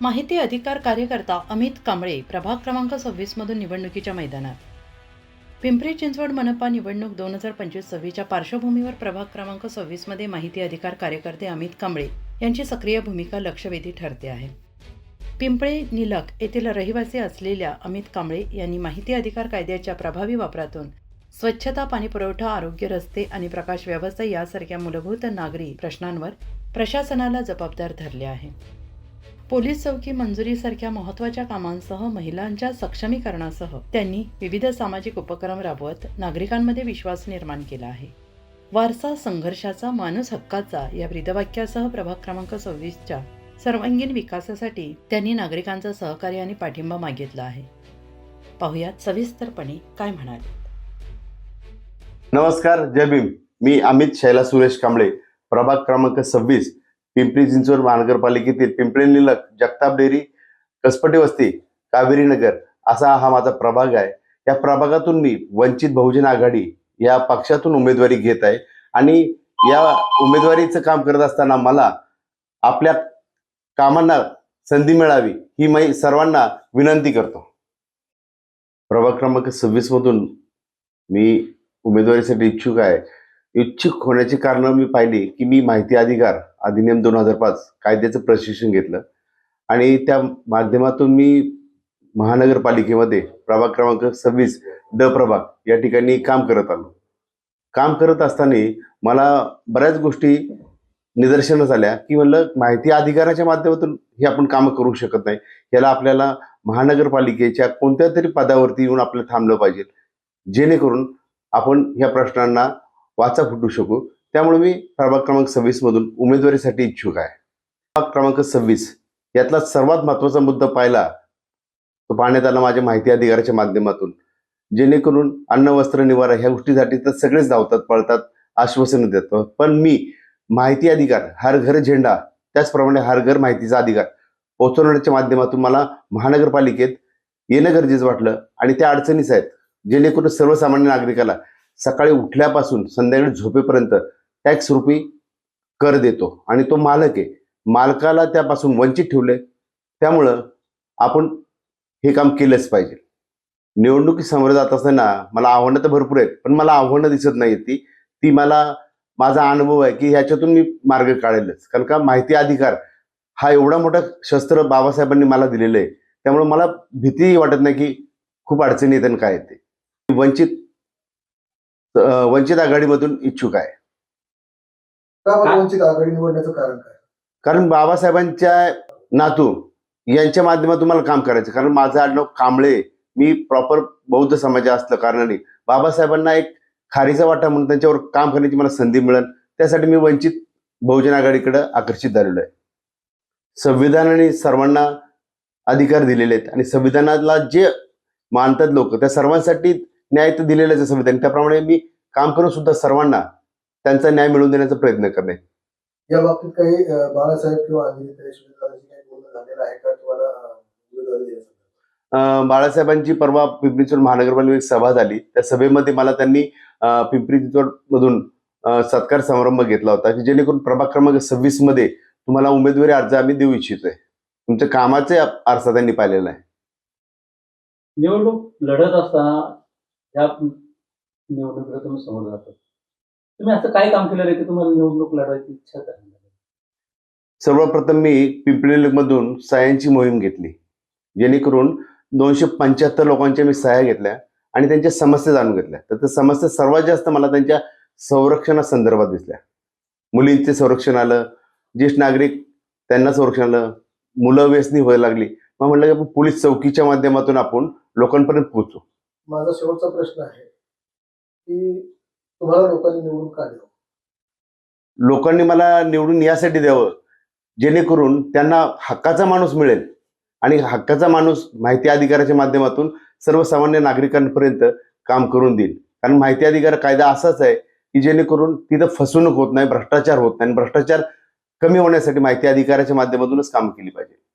माहिती अधिकार कार्यकर्ता अमित कांबळे प्रभाग क्रमांक सव्वीसमधून निवडणुकीच्या मैदानात. पिंपरी चिंचवड मनपा निवडणूक दोन हजार पंचवीस सव्वीसच्या पार्श्वभूमीवर प्रभाग क्रमांक सव्वीसमध्ये माहिती अधिकार कार्यकर्ते अमित कांबळे यांची सक्रिय भूमिका लक्षवेधी ठरते आहे. पिंपळे निलक येथील रहिवासी असलेल्या अमित कांबळे यांनी माहिती अधिकार कायद्याच्या प्रभावी वापरातून स्वच्छता पाणीपुरवठा आरोग्य रस्ते आणि प्रकाश व्यवस्था यासारख्या मूलभूत नागरी प्रश्नांवर प्रशासनाला जबाबदार धरले आहे. पोलीस चौकी मंजुरीसारख्या महत्त्वाच्या कामांसह महिलांच्या सक्षमीकरणासह त्यांनी विविध सामाजिक उपक्रम राबवत नागरिकांमध्ये विश्वास निर्माण केला आहे. वारसा संघर्षाचा माणूस हक्काचा या ब्रीदवाक्यासह प्रभाग क्रमांक सव्वीसच्या सर्वांगीण विकासासाठी त्यांनी नागरिकांचा सहकार्य आणि पाठिंबा मागितला आहे. पाहुयात सविस्तरपणे काय म्हणाले? नमस्कार जय भीम. मी अमित शैला सुरेश कांबळे प्रभाग क्रमांक सव्वीस. पिंपरी चिंचवड महानगरपालिकेतील पिंपरी निलक जगताप डेअरी कसपटे वस्ती कावेरी नगर असा हा माझा प्रभाग आहे. या प्रभागातून मी वंचित बहुजन आघाडी या पक्षातून उमेदवारी घेत आहे आणि या उमेदवारीचं काम करत असताना मला आपल्या कामांना संधी मिळावी ही मी सर्वांना विनंती करतो. प्रभाग क्रमांक सव्वीस मधून मी उमेदवारीसाठी इच्छुक आहे. इच्छुक होण्याची कारणं मी पाहिली की मी माहिती अधिकार अधिनियम दोन हजार पाच कायद्याचं प्रशिक्षण घेतलं. आणि त्या माध्यमातून मी महानगरपालिकेमध्ये प्रभाग क्रमांक सव्वीस ड प्रभाग या ठिकाणी काम करत आलो. काम करत असताना मला बऱ्याच गोष्टी निदर्शनास आल्या की म्हणलं माहिती अधिकाराच्या माध्यमातून हे आपण कामं करू शकत नाही. याला आपल्याला महानगरपालिकेच्या कोणत्या तरी पदावरती येऊन आपल्याला थांबलं पाहिजे. जेणेकरून आपण ह्या प्रश्नांना वाचा फुटू शकू. त्यामुळे मी प्रभाग क्रमांक सव्वीस मधून उमेदवारीसाठी इच्छुक आहे. प्रभाग क्रमांक सव्वीस यातला सर्वात महत्त्वाचा मुद्दा पाहिला तो पाहण्यात आला माझ्या माहिती अधिकाराच्या माध्यमातून. जेणेकरून अन्न वस्त्र निवारा ह्या गोष्टीसाठी तर सगळेच धावतात पळतात आश्वासनं देतात. पण मी माहिती अधिकार हर घर झेंडा त्याचप्रमाणे हर घर माहितीचा अधिकार पोहोचवण्याच्या माध्यमातून मला महानगरपालिकेत येणं गरजेचं वाटलं आणि त्या अडचणीच आहेत. जेणेकरून सर्वसामान्य नागरिकाला सकाळी उठल्यापासून संध्याकाळी झोपेपर्यंत टॅक्स रुपी कर देतो. आणि तो मालक आहे. मालकाला त्यापासून वंचित ठेवले. त्यामुळं आपण हे काम केलंच पाहिजे. निवडणुकी समोर जात असताना मला आव्हानं तर भरपूर आहेत पण मला आव्हानं दिसत नाही ती. ती मला माझा अनुभव आहे की ह्याच्यातून मी मार्ग काढेलच. कारण का माहिती अधिकार हा एवढा मोठा शस्त्र बाबासाहेबांनी मला दिलेलं आहे. त्यामुळे मला भीतीही वाटत नाही की खूप अडचणी येतात आणि काय येते वंचित वंचित आघाडीमधून इच्छुक आहे. का बरं का? वंचित आघाडी निवडण्याचं कारण काय? कारण बाबासाहेबांच्या नातू यांच्या माध्यमातून मला काम करायचं. कारण माझं आडनाव कांबळे. मी प्रॉपर बौद्ध समाज असल्या कारणाने बाबासाहेबांना एक खारीचा वाटा म्हणून त्यांच्यावर काम करण्याची मला संधी मिळेल. त्यासाठी मी वंचित बहुजन आघाडीकडे आकर्षित झालेलो आहे. संविधानाने सर्वांना अधिकार दिलेले आहेत आणि संविधानाला जे मानतात लोक त्या सर्वांसाठी न्याय तर दिलेलाच आहे संविधान. त्याप्रमाणे मी काम करून सुद्धा सर्वांना त्यांचा न्याय मिळवून देण्याचा प्रयत्न करणे या बाबतीत काही बाळासाहेब किंवा बाळासाहेबांची परवा पिंपरी चिंचवड महानगरपालिकेत सभा झाली. त्या सभेमध्ये मला त्यांनी पिंपरी चिंचवड मधून सत्कार समारंभ घेतला होता की जेणेकरून प्रभाग क्रमांक सव्वीसमध्ये तुम्हाला उमेदवारी अर्ज आम्ही देऊ इच्छितोय. तुमच्या कामाचे आरसा त्यांनी पाहिलेला आहे. निवडणूक लढत असताना ह्या निवडणुकीला तुम्ही समोर जातात तुम्ही असं काय काम केलं रे की तुम्हाला निवडणूक लढवायची इच्छा झाली? सर्वप्रथम मी पिंपरी मधून सह्यांची मोहीम घेतली. जेणेकरून दोनशे पंच्याहत्तर लोकांच्या मी सह्या घेतल्या आणि त्यांच्या समस्या जाणून घेतल्या. तर त्या समस्या सर्वात जास्त मला त्यांच्या संरक्षणासंदर्भात दिसल्या. मुलींचे संरक्षण आलं ज्येष्ठ नागरिक त्यांना संरक्षण आलं मुलं व्यसनी व्हायला लागली. मग म्हटलं की आपण पोलीस चौकीच्या माध्यमातून आपण लोकांपर्यंत पोहोचू. माझा शेवटचा प्रश्न आहे की तुम्हाला लोकांनी निवडून का द्यावं? लोकांनी मला निवडून यासाठी द्यावं जेणेकरून त्यांना हक्काचा माणूस मिळेल. आणि हक्काचा माणूस माहिती अधिकाराच्या माध्यमातून सर्वसामान्य नागरिकांपर्यंत काम करून देईल. कारण माहिती अधिकार कायदा असाच आहे की जेणेकरून तिथं फसवणूक होत नाही भ्रष्टाचार होत नाही. आणि भ्रष्टाचार कमी होण्यासाठी माहिती अधिकाराच्या माध्यमातूनच काम केली पाहिजे.